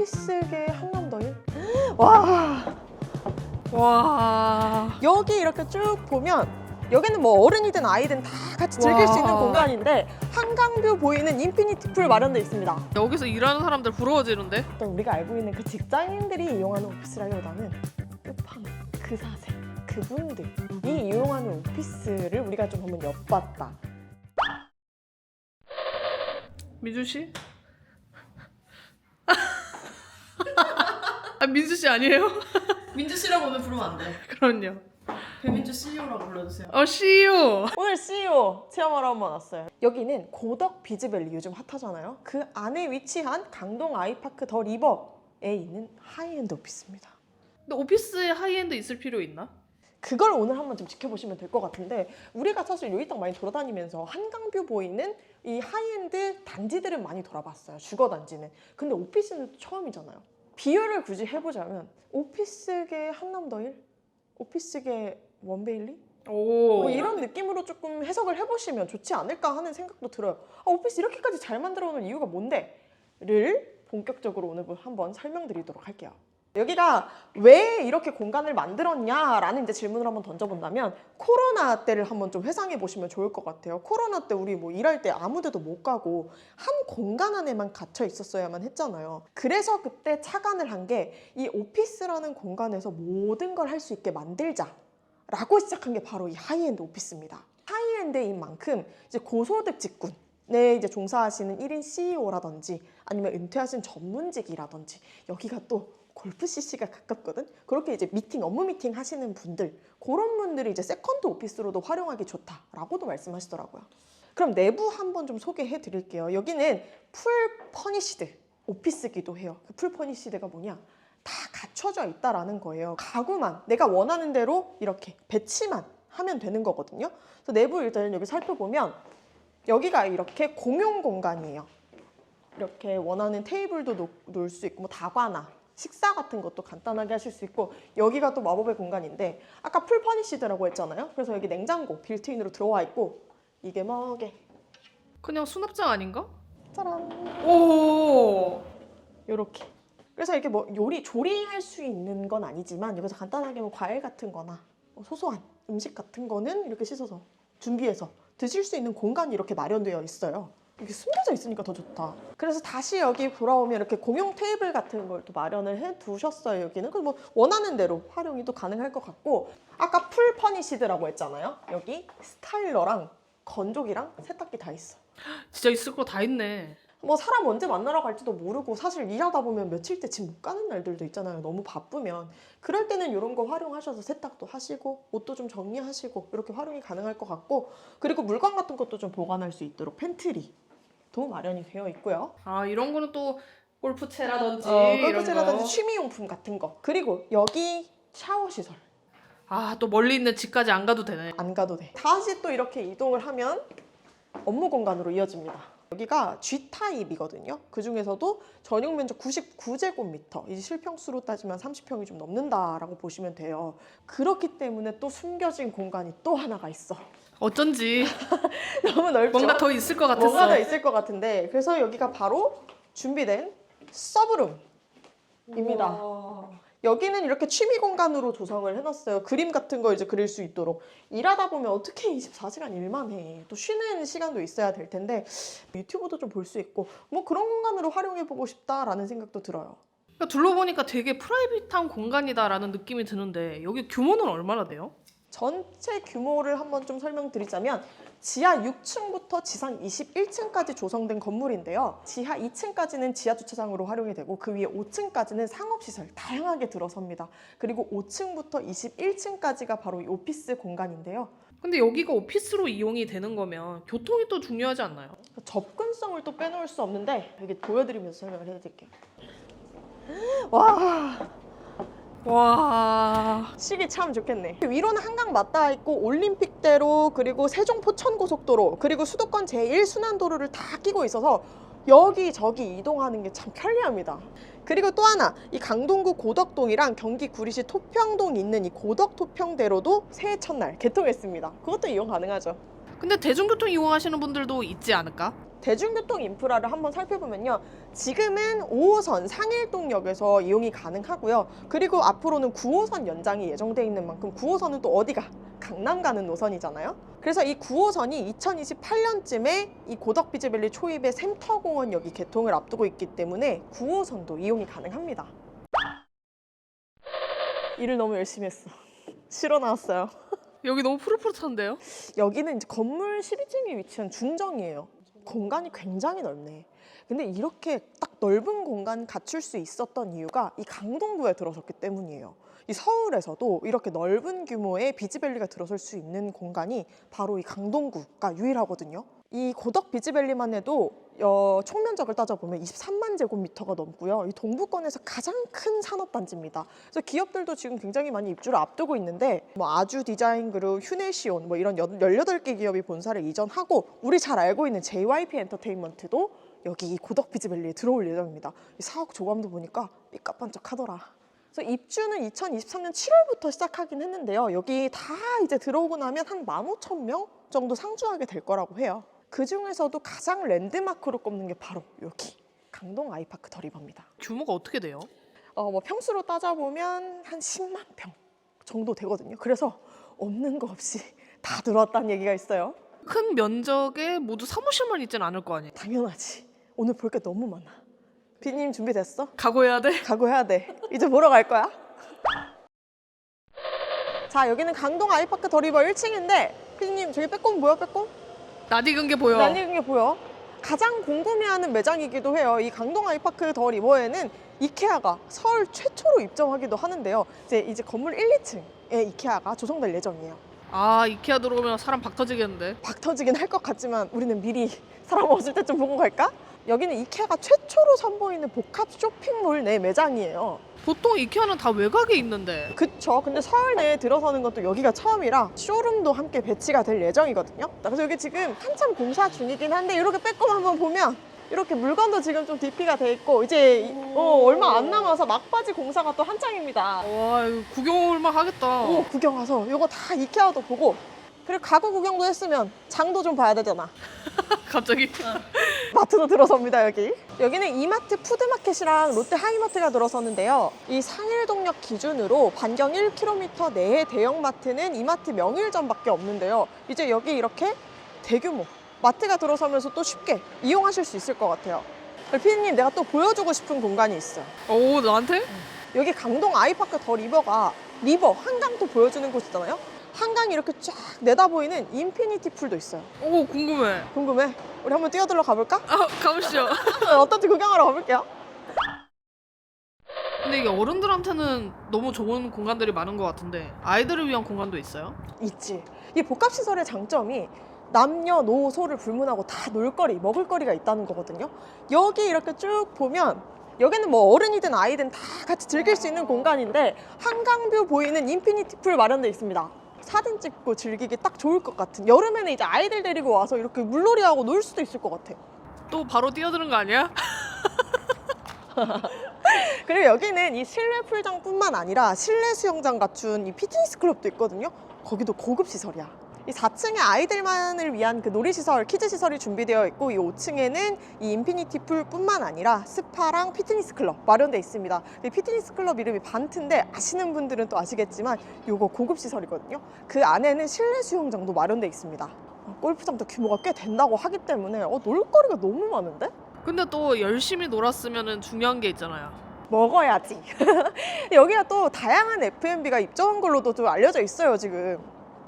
오피스계 한남더일. 와 와. 여기 이렇게 쭉 보면 여기는 뭐 어른이든 아이든 다 같이 즐길 수 있는 와. 공간인데 한강뷰 보이는 인피니티 풀 마련돼 있습니다. 여기서 일하는 사람들 부러워지는데? 또 우리가 알고 있는 그 직장인들이 이용하는 오피스라기보다는 끝판 그 사세 그분들이 이용하는 오피스를 우리가 좀 한번 엿봤다. 민주 씨? 아 민주 씨 아니에요? 민주 씨라고 오늘 부르면 안 돼. 그럼요. 배민주 CEO라고 불러주세요. 어 CEO. 오늘 CEO 체험하러 한번 왔어요. 여기는 고덕 비즈밸리 요즘 핫하잖아요. 그 안에 위치한 강동 아이파크 더 리버에 있는 하이엔드 오피스입니다. 근데 오피스에 하이엔드 있을 필요 있나? 그걸 오늘 한번 좀 지켜보시면 될 것 같은데 우리가 사실 여기 딱 많이 돌아다니면서 한강뷰 보이는 이 하이엔드 단지들은 많이 돌아봤어요. 주거 단지는. 근데 오피스는 처음이잖아요. 비율을 굳이 해보자면 오피스계 한남더일, 오피스계 원베일리 오. 뭐 이런 느낌으로 조금 해석을 해보시면 좋지 않을까 하는 생각도 들어요. 아, 오피스 이렇게까지 잘 만들어 놓은 이유가 뭔데?를 본격적으로 오늘 한번 설명드리도록 할게요. 여기가 왜 이렇게 공간을 만들었냐라는 이제 질문을 한번 던져본다면 코로나 때를 한번 좀 회상해 보시면 좋을 것 같아요. 코로나 때 우리 뭐 일할 때 아무데도 못 가고 한 공간 안에만 갇혀 있었어야만 했잖아요. 그래서 그때 착안을 한 게 이 오피스라는 공간에서 모든 걸 할 수 있게 만들자. 라고 시작한 게 바로 이 하이엔드 오피스입니다. 하이엔드인 만큼 이제 고소득 직군에 이제 종사하시는 1인 CEO라든지 아니면 은퇴하신 전문직이라든지 여기가 또 골프 CC가 가깝거든. 그렇게 이제 미팅 업무 미팅 하시는 분들 그런 분들이 이제 세컨드 오피스로도 활용하기 좋다라고도 말씀하시더라고요. 그럼 내부 한번 좀 소개해 드릴게요. 여기는 풀 퍼니시드 오피스기도 해요. 그 풀 퍼니시드가 뭐냐? 다 갖춰져 있다라는 거예요. 가구만 내가 원하는 대로 이렇게 배치만 하면 되는 거거든요. 그래서 내부 일단 여기 살펴보면 여기가 이렇게 공용 공간이에요. 이렇게 원하는 테이블도 놓, 놓을 수 있고 뭐 다과나 식사 같은 것도 간단하게 하실 수 있고 여기가 또 마법의 공간인데 아까 풀 퍼니시드라고 했잖아요. 그래서 여기 냉장고 빌트인으로 들어와 있고 이게 뭐게 그냥 수납장 아닌가? 짜란 오. 요렇게. 그래서 이렇게 뭐 요리 조리할 수 있는 건 아니지만 여기서 간단하게 뭐 과일 같은 거나 뭐 소소한 음식 같은 거는 이렇게 씻어서 준비해서 드실 수 있는 공간이 이렇게 마련되어 있어요. 이게 숨겨져 있으니까 더 좋다. 그래서 다시 여기 돌아오면 이렇게 공용 테이블 같은 걸 또 마련을 해 두셨어요. 여기는 그뭐 원하는 대로 활용이 또 가능할 것 같고 아까 풀 퍼니시드라고 했잖아요. 여기 스타일러랑 건조기랑 세탁기 다 있어. 진짜 있을 거 다 있네. 뭐 사람 언제 만나러 갈지도 모르고 사실 일하다 보면 며칠째 집 못 가는 날들도 있잖아요. 너무 바쁘면 그럴 때는 이런 거 활용하셔서 세탁도 하시고 옷도 좀 정리하시고 이렇게 활용이 가능할 것 같고 그리고 물건 같은 것도 좀 보관할 수 있도록 팬트리 도 마련이 되어 있고요. 아 이런 거는 또 골프채라든지 어, 골프채라든지 거. 취미용품 같은 거 그리고 여기 샤워 시설 아 또 멀리 있는 집까지 안 가도 되네. 안 가도 돼. 다시 또 이렇게 이동을 하면 업무 공간으로 이어집니다. 여기가 G 타입이거든요. 그 중에서도 전용 면적 99제곱미터, 이 실평수로 따지면 30평이 좀 넘는다라고 보시면 돼요. 그렇기 때문에 또 숨겨진 공간이 또 하나가 있어. 어쩐지 너무 넓죠. 뭔가 더 있을 것 같았어. 뭔가 더 있을 것 같은데 그래서 여기가 바로 준비된 서브룸입니다. 여기는 이렇게 취미 공간으로 조성을 해놨어요. 그림 같은 거 이제 그릴 수 있도록. 일하다 보면 어떻게 24시간 일만 해. 또 쉬는 시간도 있어야 될 텐데 유튜브도 좀 볼 수 있고 뭐 그런 공간으로 활용해보고 싶다라는 생각도 들어요. 그러니까 둘러보니까 되게 프라이빗한 공간이다라는 느낌이 드는데 여기 규모는 얼마나 돼요? 전체 규모를 한번 좀 설명드리자면 지하 6층부터 지상 21층까지 조성된 건물인데요. 지하 2층까지는 지하 주차장으로 활용이 되고 그 위에 5층까지는 상업시설 다양하게 들어섭니다. 그리고 5층부터 21층까지가 바로 이 오피스 공간인데요. 근데 여기가 오피스로 이용이 되는 거면 교통이 또 중요하지 않나요? 접근성을 또 빼놓을 수 없는데 여기 보여드리면서 설명을 해드릴게요. 와 와. 시기 참 좋겠네. 위로는 한강 맞닿아 있고 올림픽대로 그리고 세종 포천고속도로 그리고 수도권 제1순환도로를 다 끼고 있어서 여기저기 이동하는 게 참 편리합니다. 그리고 또 하나 이 강동구 고덕동이랑 경기 구리시 토평동 있는 이 고덕 토평대로도 새해 첫날 개통했습니다. 그것도 이용 가능하죠. 근데 대중교통 이용하시는 분들도 있지 않을까? 대중교통 인프라를 한번 살펴보면요. 지금은 5호선 상일동역에서 이용이 가능하고요. 그리고 앞으로는 9호선 연장이 예정돼 있는 만큼 9호선은 또 어디가? 강남 가는 노선이잖아요. 그래서 이 9호선이 2028년쯤에 이 고덕 비즈밸리 초입의 샘터공원역이 개통을 앞두고 있기 때문에 9호선도 이용이 가능합니다. 일을 너무 열심히 했어. 실어 나왔어요. 여기 너무 푸릇푸릇한데요? 여기는 이제 건물 12층에 위치한 중정이에요. 공간이 굉장히 넓네. 근데 이렇게 딱 넓은 공간 갖출 수 있었던 이유가 이 강동구에 들어섰기 때문이에요. 이 서울에서도 이렇게 넓은 규모의 비즈밸리가 들어설 수 있는 공간이 바로 이 강동구가 유일하거든요. 이 고덕 비즈밸리만 해도 어, 총면적을 따져보면 23만 제곱미터가 넘고요. 이 동부권에서 가장 큰 산업단지입니다. 그래서 기업들도 지금 굉장히 많이 입주를 앞두고 있는데 뭐 아주 디자인 그룹, 휴네시온 뭐 이런 18개 기업이 본사를 이전하고 우리 잘 알고 있는 JYP 엔터테인먼트도 여기 이 고덕 비즈밸리에 들어올 예정입니다. 이 사업 조감도 보니까 삐까뻔쩍하더라. 그래서 입주는 2023년 7월부터 시작하긴 했는데요. 여기 다 이제 들어오고 나면 한 15,000명 정도 상주하게 될 거라고 해요. 그 중에서도 가장 랜드마크로 꼽는 게 바로 여기 강동 아이파크 더 리버입니다. 규모가 어떻게 돼요? 어, 뭐 평수로 따져보면 한 10만 평 정도 되거든요. 그래서 없는 거 없이 다 들어왔다는 얘기가 있어요. 큰 면적에 모두 사무실만 있진 않을 거 아니에요? 당연하지. 오늘 볼 게 너무 많아. 비님 준비됐어? 각오해야 돼? 각오해야 돼. 이제 보러 갈 거야. 자, 여기는 강동 아이파크 더 리버 1층인데 피디님 저기 빼꼼 뭐야 빼꼼? 낯익은 게 보여. 낯익은 게 보여. 가장 궁금해하는 매장이기도 해요. 이 강동 아이파크 더 리버에는 이케아가 서울 최초로 입점하기도 하는데요. 이제 이제 건물 1, 2층에 이케아가 조성될 예정이에요. 아 이케아 들어오면 사람 박 터지겠는데. 박 터지긴 할 것 같지만 우리는 미리 사람 없을 때 좀 보고 갈까? 여기는 이케아가 최초로 선보이는 복합 쇼핑몰 내 매장이에요. 보통 이케아는 다 외곽에 있는데. 그쵸. 근데 서울 내에 들어서는 것도 여기가 처음이라 쇼룸도 함께 배치가 될 예정이거든요. 그래서 여기 지금 한참 공사 중이긴 한데 이렇게 빼꼼 한번 보면 이렇게 물건도 지금 좀 DP가 돼 있고 이제 이- 어, 얼마 안 남아서 막바지 공사가 또 한창입니다. 와 이거 구경 올만 하겠다. 오, 구경 와서 이거 다 이케아도 보고 그리고 가구 구경도 했으면 장도 좀 봐야 되잖아. 갑자기. 마트도 들어섭니다 여기. 여기는 이마트 푸드마켓이랑 롯데 하이마트가 들어서는데요. 이 상일동역 기준으로 반경 1km 내의 대형마트는 이마트 명일점밖에 없는데요. 이제 여기 이렇게 대규모 마트가 들어서면서 또 쉽게 이용하실 수 있을 것 같아요. 피디님 내가 또 보여주고 싶은 공간이 있어 오 나한테? 여기 강동 아이파크 더 리버가 리버 한강도 보여주는 곳이잖아요 한강이 이렇게 쫙 내다보이는 인피니티 풀도 있어요 오 궁금해. 궁금해? 우리 한번 뛰어들러 가볼까? 아 가보시죠. 어떤지 구경하러 가볼게요 근데 이게 어른들한테는 너무 좋은 공간들이 많은 것 같은데 아이들을 위한 공간도 있어요? 있지. 이 복합시설의 장점이 남녀노소를 불문하고 다 놀거리, 먹을거리가 있다는 거거든요. 여기 이렇게 쭉 보면 여기는 뭐 어른이든 아이든 다 같이 즐길 수 있는 공간인데 한강뷰 보이는 인피니티 풀 마련돼 있습니다. 사진 찍고 즐기기 딱 좋을 것 같은 여름에는 이제 아이들 데리고 와서 이렇게 물놀이하고 놀 수도 있을 것 같아. 또 바로 뛰어드는 거 아니야? 그리고 여기는 이 실내 풀장뿐만 아니라 실내 수영장 갖춘 이 피트니스 클럽도 있거든요. 거기도 고급 시설이야. 이 4층에 아이들만을 위한 그 놀이시설, 키즈 시설이 준비되어 있고 이 5층에는 이 인피니티 풀뿐만 아니라 스파랑 피트니스 클럽 마련돼 있습니다. 이 피트니스 클럽 이름이 반트인데 아시는 분들은 또 아시겠지만 이거 고급 시설이거든요. 그 안에는 실내 수영장도 마련돼 있습니다. 어, 골프장도 규모가 꽤 된다고 하기 때문에 어, 놀거리가 너무 많은데? 근데 또 열심히 놀았으면 중요한 게 있잖아요. 먹어야지. 여기가 또 다양한 F&B가 입점한 걸로도 좀 알려져 있어요, 지금.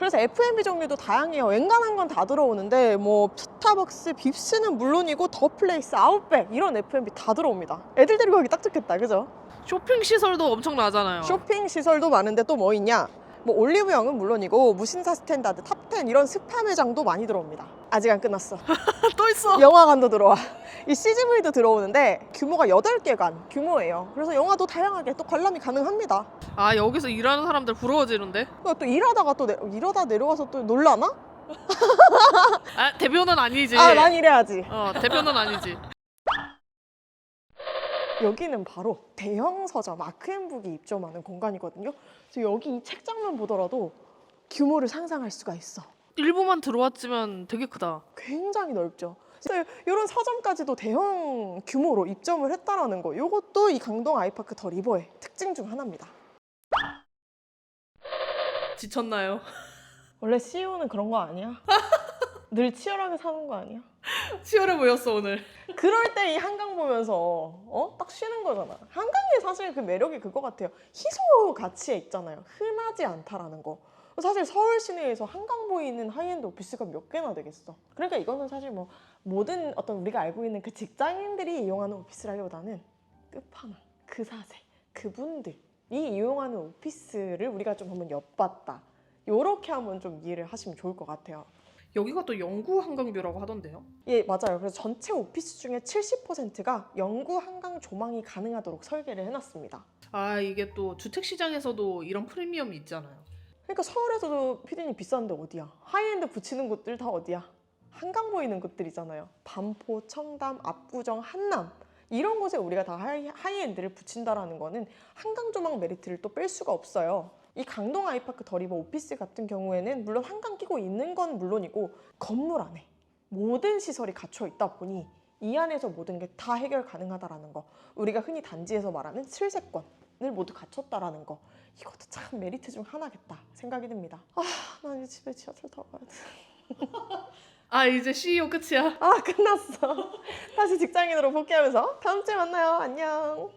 그래서 F&B 종류도 다양해요. 웬간한 건 다 들어오는데 뭐 스타벅스, 빕스는 물론이고 더플레이스, 아웃백 이런 F&B 다 들어옵니다. 애들 데리고 가기 딱 좋겠다, 그죠? 쇼핑 시설도 엄청 나잖아요. 쇼핑 시설도 많은데 또 뭐 있냐? 뭐 올리브영은 물론이고 무신사 스탠다드, 탑 10 이런 스파 매장도 많이 들어옵니다. 아직 안 끝났어. 또 있어. 영화관도 들어와. 이 CGV도 들어오는데 규모가 8개관 규모예요. 그래서 영화도 다양하게 또 관람이 가능합니다. 아 여기서 일하는 사람들 부러워지는데? 그또 일하다가 또 내, 일하다 내려와서 또 놀라나? 아 대표는 아니지. 아, 난 이래야지. 어 대표는 아니지. 여기는 바로 대형 서점 아크앤북이 입점하는 공간이거든요. 그래서 여기 이 책장만 보더라도 규모를 상상할 수가 있어. 일부만 들어왔지만 되게 크다. 굉장히 넓죠. 이런 서점까지도 대형 규모로 입점을 했다라는 거. 이것도 이 강동 아이파크 더 리버의 특징 중 하나입니다. 지쳤나요? 원래 CEO는 그런 거 아니야? 늘 치열하게 사는 거 아니야? 치열해 보였어 오늘. 그럴 때 이 한강 보면서 어? 딱 쉬는 거잖아. 한강의 사실 그 매력이 그거 같아요. 희소 가치에 있잖아요. 흔하지 않다라는 거. 사실 서울 시내에서 한강 보이는 하이엔드 오피스가 몇 개나 되겠어. 그러니까 이거는 사실 뭐 모든 어떤 우리가 알고 있는 그 직장인들이 이용하는 오피스라기보다는 끝판왕, 그 사세, 그분들이 이용하는 오피스를 우리가 좀 한번 엿봤다. 요렇게 한번 좀 이해를 하시면 좋을 것 같아요. 여기가 또 영구 한강뷰라고 하던데요. 예, 맞아요. 그래서 전체 오피스 중에 70%가 영구 한강 조망이 가능하도록 설계를 해놨습니다. 아 이게 또 주택 시장에서도 이런 프리미엄이 있잖아요. 그러니까 서울에서도 피디님 비싼데 어디야? 하이엔드 붙이는 곳들 다 어디야? 한강 보이는 곳들이잖아요. 반포, 청담, 압구정, 한남 이런 곳에 우리가 다 하이, 하이엔드를 붙인다라는 거는 한강 조망 메리트를 또 뺄 수가 없어요. 이 강동 아이파크 더리버 오피스 같은 경우에는 물론 한강 끼고 있는 건 물론이고 건물 안에 모든 시설이 갖춰 있다 보니 이 안에서 모든 게 다 해결 가능하다라는 거 우리가 흔히 단지에서 말하는 실세권을 모두 갖췄다라는 거. 이것도 참 메리트 중 하나겠다 생각이 듭니다. 아나 이제 집에 지하철 타고 가야 돼. 아 이제 CEO 끝이야. 아 끝났어. 다시 직장인으로 복귀하면서 다음 주에 만나요. 안녕